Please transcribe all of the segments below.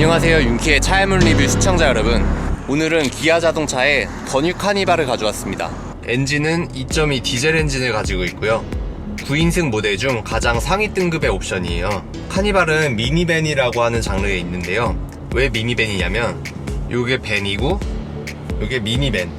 안녕하세요 윤키의 차야물 리뷰 시청자 여러분. 오늘은 기아 자동차의 더뉴 카니발을 가져왔습니다. 엔진은 2.2 디젤 엔진을 가지고 있고요. 9인승 모델 중 가장 상위 등급의 옵션이에요. 카니발은 미니밴이라고 하는 장르에 있는데요. 왜 미니밴이냐면 요게 밴이고 요게 미니밴.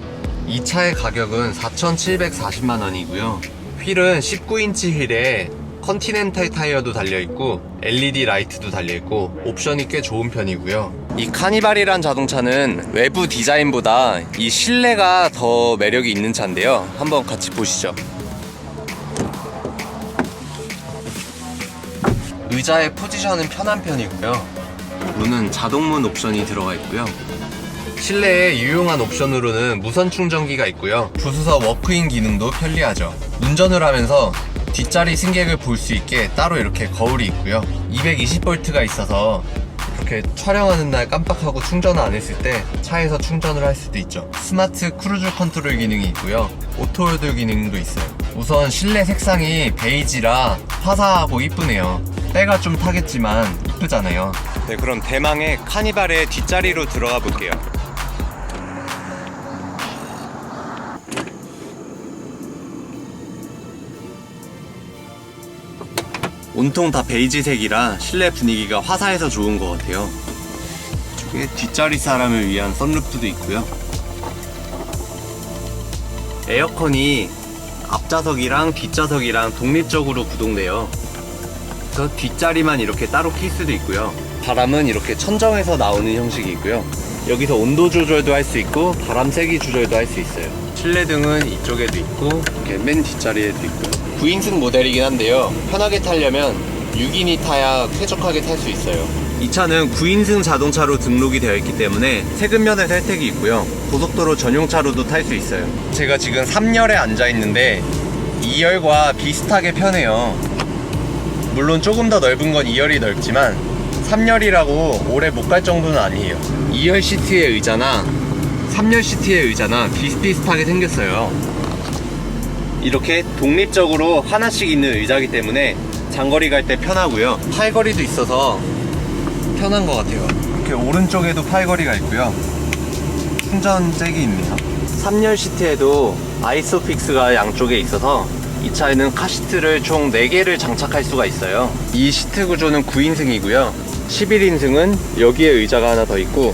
이 차의 가격은 4,740만원이고요. 휠은 19인치 휠에 컨티넨탈 타이어도 달려있고 LED 라이트도 달려있고 옵션이 꽤 좋은 편이고요. 이 카니발이란 자동차는 외부 디자인보다 이 실내가 더 매력이 있는 차인데요. 한번 같이 보시죠. 의자의 포지션은 편한 편이고요. 문은 자동문 옵션이 들어가 있고요. 실내에 유용한 옵션으로는 무선 충전기가 있고요. 부수석 워크인 기능도 편리하죠. 운전을 하면서 뒷자리 승객을 볼 수 있게 따로 이렇게 거울이 있고요. 220V가 있어서 이렇게 촬영하는 날 깜빡하고 충전을 안 했을 때 차에서 충전을 할 수도 있죠. 스마트 크루즈 컨트롤 기능이 있고요. 오토홀드 기능도 있어요. 우선 실내 색상이 베이지라 화사하고 이쁘네요. 때가 좀 타겠지만 이쁘잖아요. 네, 그럼 대망의 카니발의 뒷자리로 들어가 볼게요. 온통 다 베이지색이라 실내 분위기가 화사해서 좋은 것 같아요. 이쪽에 뒷자리 사람을 위한 썬루프도 있고요. 에어컨이 앞좌석이랑 뒷좌석이랑 독립적으로 구동돼요. 그래서 뒷자리만 이렇게 따로 킬 수도 있고요. 바람은 이렇게 천정에서 나오는 형식이 있고요. 여기서 온도 조절도 할 수 있고 바람 세기 조절도 할 수 있어요. 실내 등은 이쪽에도 있고 이렇게 맨 뒷자리에도 있고요. 9인승 모델이긴 한데요. 편하게 타려면 6인이 타야 쾌적하게 탈 수 있어요. 이 차는 9인승 자동차로 등록이 되어 있기 때문에 세금면허 혜택이 있고요. 고속도로 전용차로도 탈 수 있어요. 제가 지금 3열에 앉아 있는데 2열과 비슷하게 편해요. 물론 조금 더 넓은 건 2열이 넓지만 3열이라고 오래 못 갈 정도는 아니에요 2열 시트의 의자나 3열 시트의 의자나 비슷비슷하게 생겼어요 이렇게 독립적으로 하나씩 있는 의자이기 때문에 장거리 갈 때 편하고요 팔걸이도 있어서 편한 것 같아요 이렇게 오른쪽에도 팔걸이가 있고요 충전 잭이 있네요 3열 시트에도 아이소픽스가 양쪽에 있어서 이 차에는 카시트를 총 4개를 장착할 수가 있어요. 이 시트 구조는 9인승이고요. 11인승은 여기에 의자가 하나 더 있고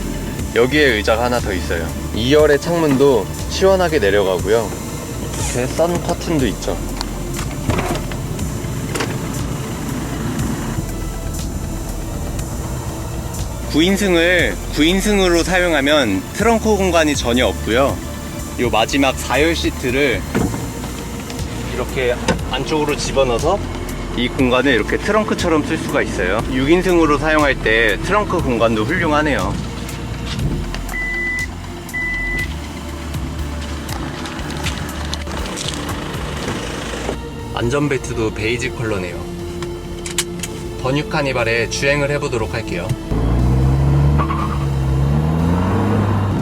여기에 의자가 하나 더 있어요. 2열의 창문도 시원하게 내려가고요. 이렇게 썬 커튼도 있죠. 구인승을 9인승으로 사용하면 트렁크 공간이 전혀 없고요. 이 마지막 4열 시트를 이렇게 안쪽으로 집어넣어서 이 공간을 이렇게 트렁크처럼 쓸 수가 있어요 6인승으로 사용할 때 트렁크 공간도 훌륭하네요 안전벨트도 베이지 컬러네요 더뉴 카니발에 주행을 해보도록 할게요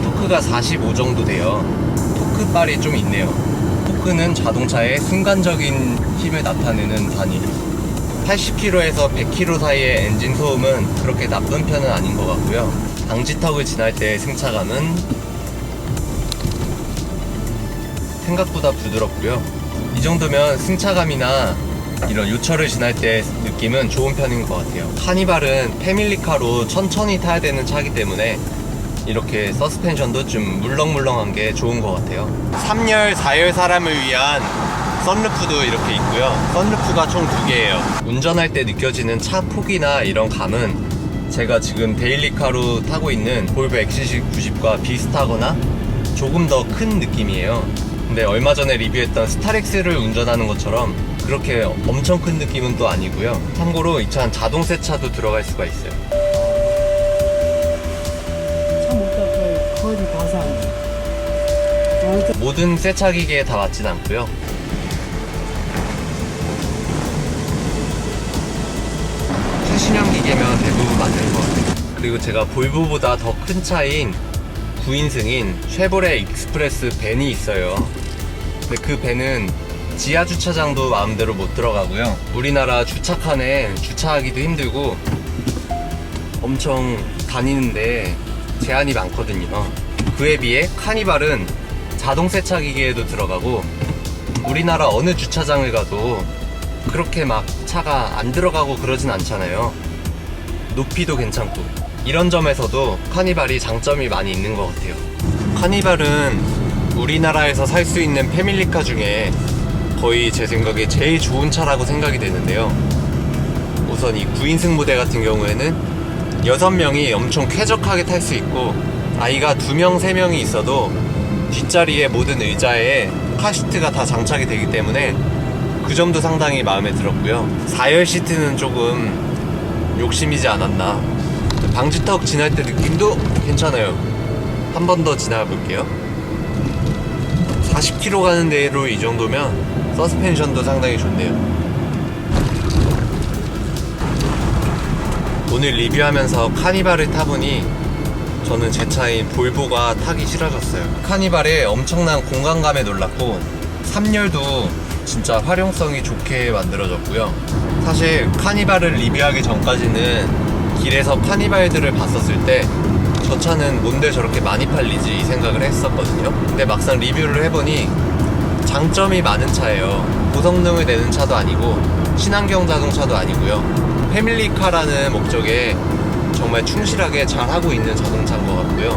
토크가 45 정도 돼요 토크발이 좀 있네요 토크는 자동차의 순간적인 힘을 나타내는 단위. 80km에서 100km 사이의 엔진 소음은 그렇게 나쁜 편은 아닌 것 같고요. 방지턱을 지날 때의 승차감은 생각보다 부드럽고요. 이 정도면 승차감이나 이런 요철을 지날 때 느낌은 좋은 편인 것 같아요. 카니발은 패밀리카로 천천히 타야 되는 차기 때문에 이렇게 서스펜션도 좀 물렁물렁한 게 좋은 것 같아요. 3열, 4열 사람을 위한 썬루프도 이렇게 있고요. 썬루프가 총 두 개예요. 운전할 때 느껴지는 차 폭이나 이런 감은 제가 지금 데일리카로 타고 있는 볼보 XC90과 비슷하거나 조금 더 큰 느낌이에요 근데 얼마 전에 리뷰했던 스타렉스를 운전하는 것처럼 그렇게 엄청 큰 느낌은 또 아니고요 참고로 이 차는 자동 세차도 들어갈 수가 있어요 거의. 아무튼 모든 세차 기계에 다 맞진 않고요. 최신형 기계면 대부분 맞는 것 같아요. 그리고 제가 볼보보다 더 큰 차인 9인승인 쉐보레 익스프레스 벤이 있어요. 근데 그 벤은 지하 주차장도 마음대로 못 들어가고요. 우리나라 주차칸에 주차하기도 힘들고 엄청 다니는데 제한이 많거든요. 그에 비해 카니발은 자동 세차 기계에도 들어가고 우리나라 어느 주차장을 가도 그렇게 막 차가 안 들어가고 그러진 않잖아요. 높이도 괜찮고 이런 점에서도 카니발이 장점이 많이 있는 것 같아요. 카니발은 우리나라에서 살 수 있는 패밀리카 중에 거의 제 생각에 제일 좋은 차라고 생각이 되는데요. 우선 이 9인승 무대 같은 경우에는 6명이 엄청 쾌적하게 탈 수 있고 아이가 2명, 3명이 있어도 뒷자리에 모든 의자에 카시트가 다 장착이 되기 때문에 그 점도 상당히 마음에 들었고요. 4열 시트는 조금 욕심이지 않았나. 방지턱 지날 때 느낌도 괜찮아요. 한 번 더 지나가 볼게요. 40km 가는 데로 이 정도면 서스펜션도 상당히 좋네요. 오늘 리뷰하면서 카니발을 타보니 저는 제 차인 볼보가 타기 싫어졌어요. 카니발의 엄청난 공간감에 놀랐고 3열도 진짜 활용성이 좋게 만들어졌고요. 사실 카니발을 리뷰하기 전까지는 길에서 카니발들을 봤었을 때 저 차는 뭔데 저렇게 많이 팔리지 이 생각을 했었거든요. 근데 막상 리뷰를 해보니 장점이 많은 차예요. 고성능을 내는 차도 아니고 친환경 자동차도 아니고요. 패밀리카라는 목적에 정말 충실하게 잘 하고 있는 자동차인 것 같고요.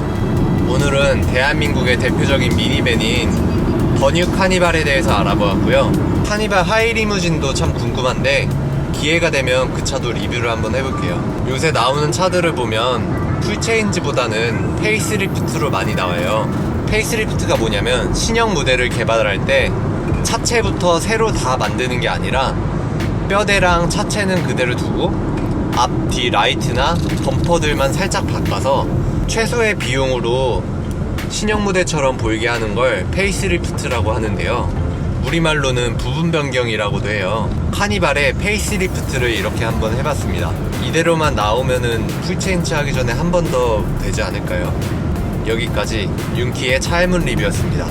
오늘은 대한민국의 대표적인 미니밴인 버뉴 카니발에 대해서 알아보았고요. 카니발 하이리무진도 참 궁금한데 기회가 되면 그 차도 리뷰를 한번 해볼게요. 요새 나오는 차들을 보면 풀체인지보다는 페이스리프트로 많이 나와요. 페이스리프트가 뭐냐면 신형 모델을 개발할 때 차체부터 새로 다 만드는 게 아니라 뼈대랑 차체는 그대로 두고 앞, 뒤 라이트나 범퍼들만 살짝 바꿔서 최소의 비용으로 신형 모델처럼 보이게 하는 걸 페이스리프트라고 하는데요. 우리말로는 부분 변경이라고도 해요. 카니발의 페이스리프트를 이렇게 한번 해봤습니다. 이대로만 나오면은 풀체인지 하기 전에 한 번 더 되지 않을까요? 여기까지 윤키의 차일문 리뷰였습니다.